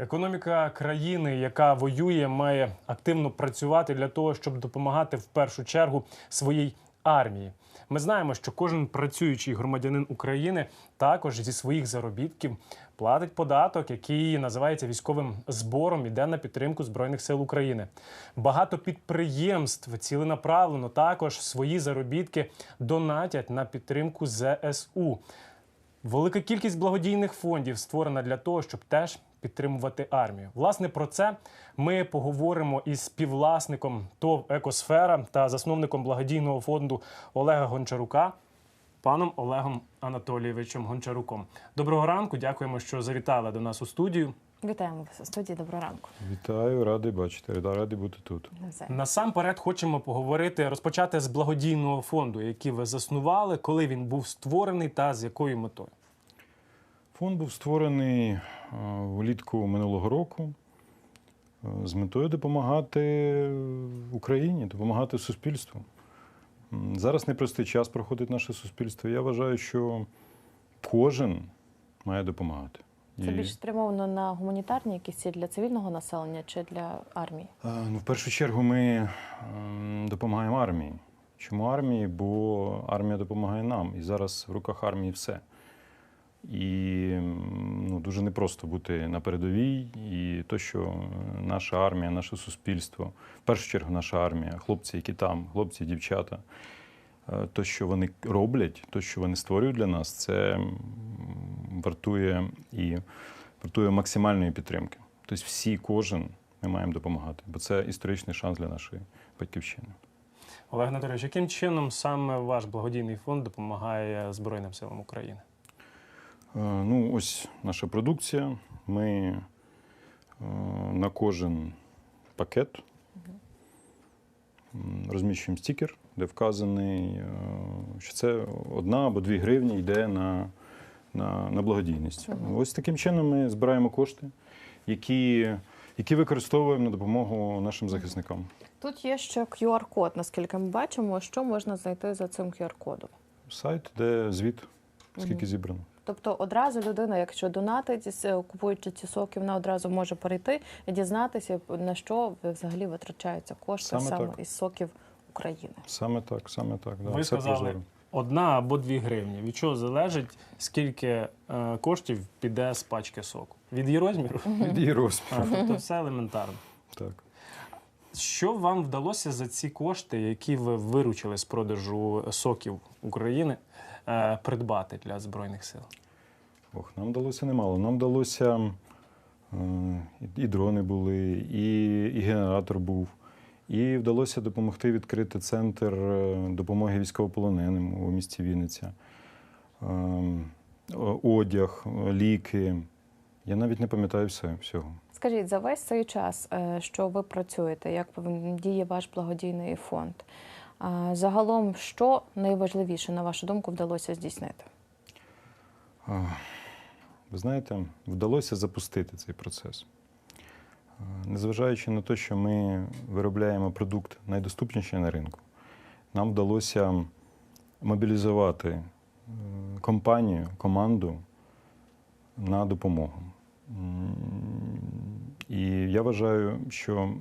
Економіка країни, яка воює, має активно працювати для того, щоб допомагати в першу чергу своїй армії. Ми знаємо, що кожен працюючий громадянин України також зі своїх заробітків платить податок, який називається військовим збором, іде на підтримку збройних сил України. Багато підприємств ціленаправлено також свої заробітки донатять на підтримку ЗСУ. Велика кількість благодійних фондів створена для того, щоб теж підтримувати армію. Власне, про це ми поговоримо із співвласником ТОВ Екосфера та засновником благодійного фонду Олега Гончарука, паном Олегом Анатолійовичем Гончаруком. Доброго ранку, дякуємо, що завітали до нас у студію. Вітаємо вас у студії. Доброго ранку. Вітаю, радий бачити, радий бути тут. Насамперед хочемо поговорити, розпочати з благодійного фонду, який ви заснували, коли він був створений та з якою метою. Фонд був створений е, влітку минулого року е, з метою допомагати Україні, допомагати суспільству. Зараз непростий час проходить наше суспільство. Я вважаю, що кожен має допомагати. Це більш спрямовано на гуманітарні якісь цілі для цивільного населення чи для армії? е, ну, в першу чергу ми допомагаємо армії. Чому армії? Бо армія допомагає нам. І зараз в руках армії все. І ну, дуже непросто бути на передовій. І то, що наша армія, наше суспільство, в першу чергу наша армія, хлопці, які там, хлопці, дівчата, е, то, що вони роблять, то, що вони створюють для нас, це вартує і вартує максимальної підтримки. Тобто всі, кожен ми маємо допомагати, бо це історичний шанс для нашої батьківщини. Олег Анатолійович, яким чином саме ваш благодійний фонд допомагає Збройним силам України? Е, Ну, ось наша продукція. Ми е, на кожен пакет розміщуємо стікер, де вказаний, е, що це одна або дві гривні йде на, на, на благодійність. Ось таким чином ми збираємо кошти, які, які використовуємо на допомогу нашим захисникам. Тут є ще QR-код, наскільки ми бачимо, що можна знайти за цим QR-кодом. Сайт, де звіт, скільки зібрано. Тобто одразу людина, якщо донатить, купуючи ці соки, вона одразу може перейти і дізнатися, на що взагалі витрачаються кошти Саме саме, із соків України. Саме так, саме так. Да. Ви Все сказали, прозоро. Одна або дві гривні. Від чого залежить, скільки е, коштів піде з пачки соку? Від її розміру? Від її розміру. А, тобто все елементарно. Так. Що вам вдалося за ці кошти, які ви виручили з продажу соків України, е, придбати для Збройних сил? Ох, нам вдалося немало. Нам вдалося і- дрони були, і, і генератор був. І вдалося допомогти відкрити центр е, допомоги військовополоненим у місті Вінниця. Е, Одяг, ліки. Я навіть не пам'ятаю все, всього. Скажіть, за весь цей час, е, що ви працюєте, як діє ваш благодійний фонд? Загалом, що найважливіше, на вашу думку, вдалося здійснити? Ви знаєте, вдалося запустити цей процес. Незважаючи на те, що ми виробляємо продукт найдоступніший на ринку, нам вдалося мобілізувати е, компанію, команду на допомогу. І я вважаю, що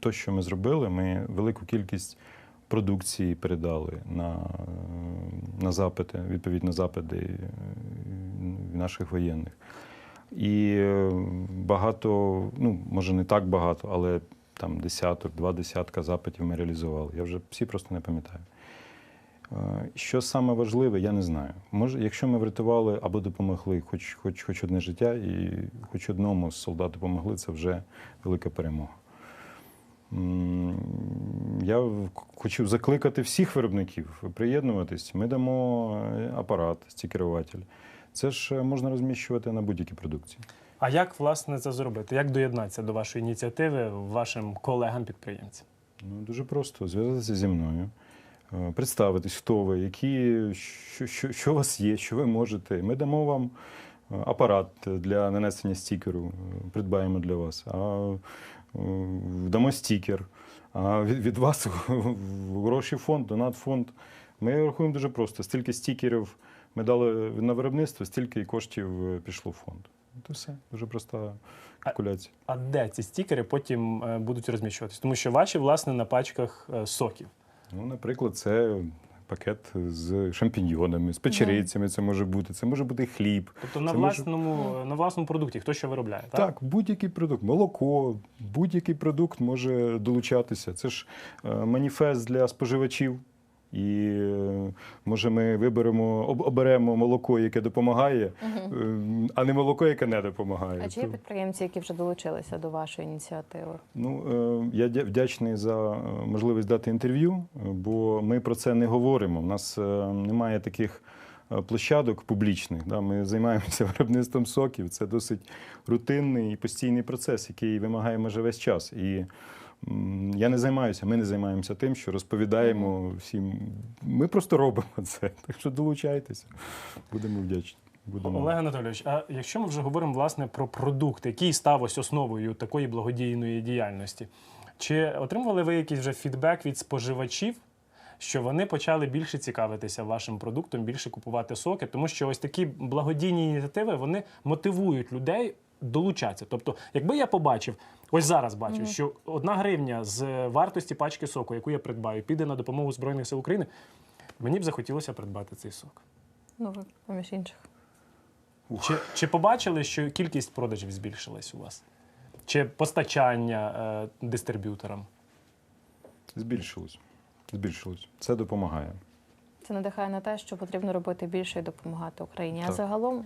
те, що ми зробили, ми велику кількість продукції передали на, на запити, відповідь на запити е, наших воєнних. І е, багато, ну, може не так багато, але там десяток, два десятка запитів ми реалізували. Я вже всі просто не пам'ятаю. Е, Що саме важливе, я не знаю. Може, якщо ми врятували або допомогли хоч, хоч, хоч одне життя, і хоч одному з солдат допомогли, це вже велика перемога. Я хочу закликати всіх виробників приєднуватись. Ми дамо е, апарат, стікеруватель. Це ж е, можна розміщувати на будь-якій продукції. А як власне це зробити? Як доєднатися до вашої ініціативи вашим колегам-підприємцям? Ну, дуже просто зв'язатися зі мною, представитись, хто ви, які, що, що, що у вас є, що ви можете. Ми дамо вам е, апарат для нанесення стікеру, е, придбаємо для вас, а е, дамо стікер. А від, від вас гроші фонд, донат фонд. Ми рахуємо дуже просто. Стільки стікерів ми дали на виробництво, стільки коштів е, пішло в фонд. Це все дуже проста калькуляція. А де ці стікери потім е, будуть розміщуватись? Тому що ваші, власне, на пачках е, соків. Ну, наприклад, це пакет з шампіньйонами, з печерицями. Це може бути. Це може бути хліб. Тобто на власному може- на власному продукті хто що виробляє? Так? Так, будь-який продукт, молоко, будь-який продукт може долучатися. Це ж е, маніфест для споживачів. І може ми виберемо, оберемо молоко, яке допомагає, е, а не молоко, яке не допомагає. А чи є підприємці, які вже долучилися до вашої ініціативи? Ну, е, я дя- вдячний за е, можливість дати інтерв'ю, бо ми про це не говоримо. У нас немає таких площадок публічних. Да? Ми займаємося виробництвом соків. Це досить рутинний і постійний процес, який вимагає майже весь час. І я не займаюся, ми не займаємося тим, що розповідаємо всім. Ми просто робимо це. Так що долучайтеся. Будемо вдячні. Будемо. Олег Анатолійович, а якщо ми вже говоримо власне про продукт, який став ось основою такої благодійної діяльності, чи отримували ви якийсь вже фідбек від споживачів, що вони почали більше цікавитися вашим продуктом, більше купувати соки, тому що ось такі благодійні ініціативи вони мотивують людей долучатися. Тобто, якби я побачив, ось зараз бачу, що одна гривня з вартості пачки соку, яку я придбаю, піде на допомогу Збройних сил України, мені б захотілося придбати цей сок. Ну, ви поміж інших. Чи, чи побачили, що кількість продажів збільшилась у вас? Чи постачання е, дистриб'юторам? Збільшилось. Збільшилось. Це допомагає. Це надихає на те, що потрібно робити більше і допомагати Україні. А загалом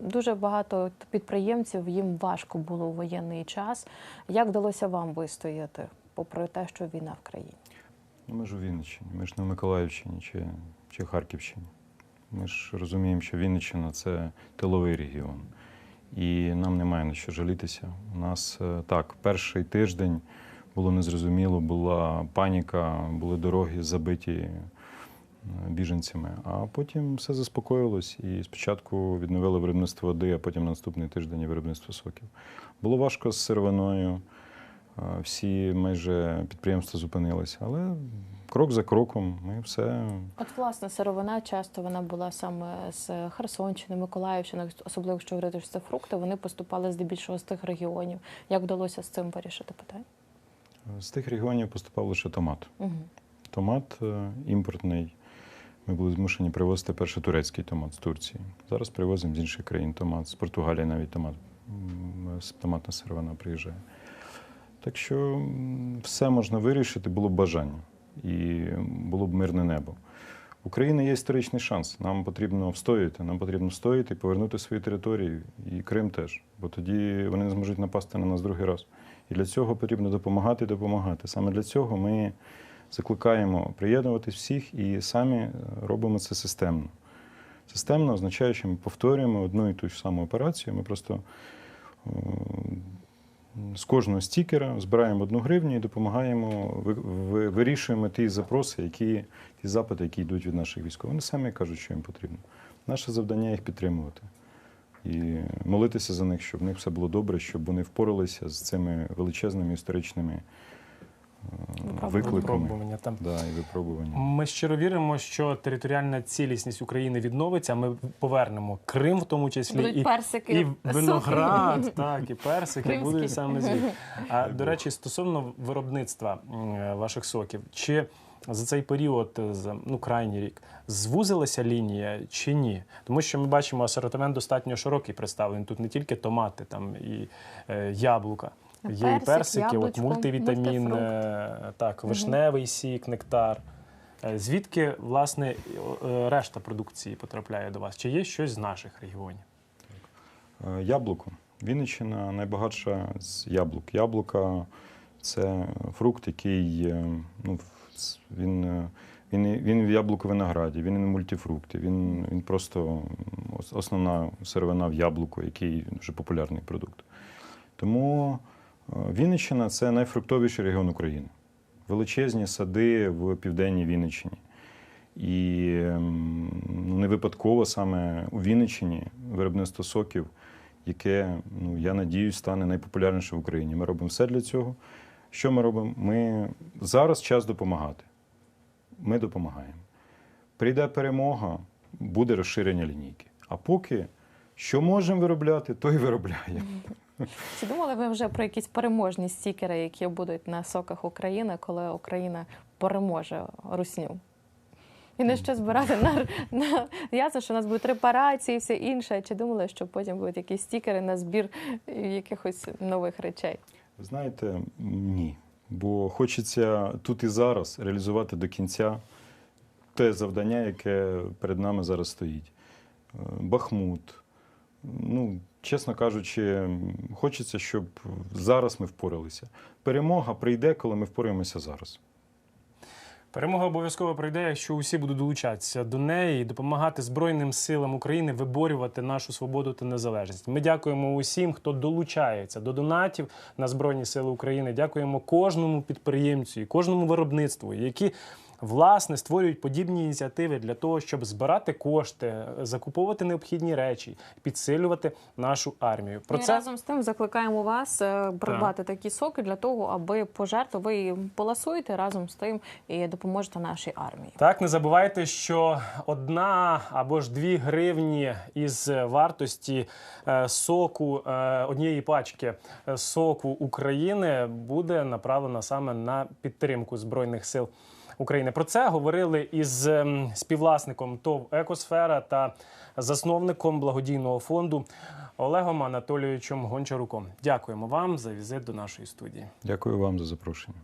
дуже багато підприємців їм важко було у воєнний час. Як вдалося вам вистояти, попри те, що війна в країні? Ну, ми ж у Вінниччині, ми ж не в Миколаївщині чи, чи Харківщині. Ми ж розуміємо, що Вінниччина це тиловий регіон. І нам немає на що жалітися. У нас е, так, перший тиждень було незрозуміло, була паніка, були дороги забиті біженцями. А потім все заспокоїлось і спочатку відновили виробництво води, а потім на наступний тиждень виробництво соків. Було важко з сировиною. Е, Всі майже підприємства зупинилися, але крок за кроком ми все От, власне, сировина часто вона була саме з Херсонщини, Миколаївщини, особливо якщо говорити, що це фрукти, вони поступали здебільшого з тих регіонів. Як вдалося з цим вирішити питання? з тих регіонів поступав лише томат. Угу. Томат е, імпортний. Ми були змушені привозити перший турецький томат з Турції. Зараз привозимо з інших країн томат. З Португалії навіть томат, томатна сировина приїжджає. Так що все можна вирішити, було б бажання і було б мирне небо. В Україні є історичний шанс. Нам потрібно встояти, нам потрібно встояти і повернути свої території, і Крим теж. Бо тоді вони не зможуть напасти на нас другий раз. І для цього потрібно допомагати і допомагати. Саме для цього ми закликаємо приєднуватись всіх і самі е, робимо це системно. Системно означає, що ми повторюємо одну і ту ж саму операцію. Ми просто е, з кожного стікера збираємо одну гривню і допомагаємо, ви- ви- вирішуємо ті запроси, які, ті запити, які йдуть від наших військових. Вони самі кажуть, що їм потрібно. Наше завдання їх підтримувати і молитися за них, щоб в них все було добре, щоб вони впоралися з цими величезними історичними. Викликами. Випробування там. Да, і випробування. Ми щиро віримо, що територіальна цілісність України відновиться. Ми повернемо Крим, в тому числі Будуть і, персики, і виноград, так і персики Кримські. будуть саме звідти. А до речі, стосовно виробництва ваших соків, чи за цей період, е, за ну крайній рік, звузилася лінія чи ні? Тому що ми бачимо, асортимент достатньо широкий представлений. Тут не тільки томати, там і е, яблука. Є і Персик, персики, от мультивітамін, мультифрукт. е, так, вишневий сік, нектар. Е, Звідки власне е, решта продукції потрапляє до вас? Чи є щось з наших регіонів? Яблуко. Вінниччина найбагатша з яблук. Яблука це фрукт, який ну, він, він, він в яблуко винограді, він і на мультифрукті. Він, він просто основна сировина в яблуку, який дуже популярний продукт. Тому Вінниччина це найфруктовіший регіон України. Величезні сади в південній Вінниччині. І ем, ну, не випадково саме у Вінниччині виробництво соків, яке, ну, я надіюсь, стане найпопулярнішим в Україні. Ми робимо все для цього. Що ми робимо? Ми зараз час допомагати. Ми допомагаємо. Прийде перемога, буде розширення лінійки. А поки Що можемо виробляти, то і виробляємо. Чи думали ви вже про якісь переможні стікери, які будуть на соках України, коли Україна переможе русню? І не що збирати на, на ясно, що у нас будуть репарації, і все інше. Чи думали, що потім будуть якісь стікери на збір якихось нових речей? Знаєте, ні. Бо хочеться тут і зараз реалізувати до кінця те завдання, яке перед нами зараз стоїть. Е, Бахмут. Ну, чесно кажучи, хочеться, щоб зараз ми впоралися. Перемога прийде, коли ми впораємося зараз. Перемога обов'язково прийде, якщо усі будуть долучатися до неї і допомагати Збройним силам України виборювати нашу свободу та незалежність. Ми дякуємо усім, хто долучається до донатів на Збройні Сили України. Дякуємо кожному підприємцю і кожному виробництву, які власне створюють подібні ініціативи для того, щоб збирати кошти, закуповувати необхідні речі, підсилювати нашу армію. Про і це разом з тим закликаємо вас е, придбати такі соки для того, аби пожертву ви поласуєте разом з тим і допоможете нашій армії. Так, не забувайте, що одна або ж дві гривні із вартості е, соку е, однієї пачки соку України буде направлена саме на підтримку збройних сил. України про це говорили із ем, співвласником ТОВ Екосфера та засновником благодійного фонду Олегом Анатолійовичем Гончаруком. Дякуємо вам за візит до нашої студії. Дякую вам за запрошення.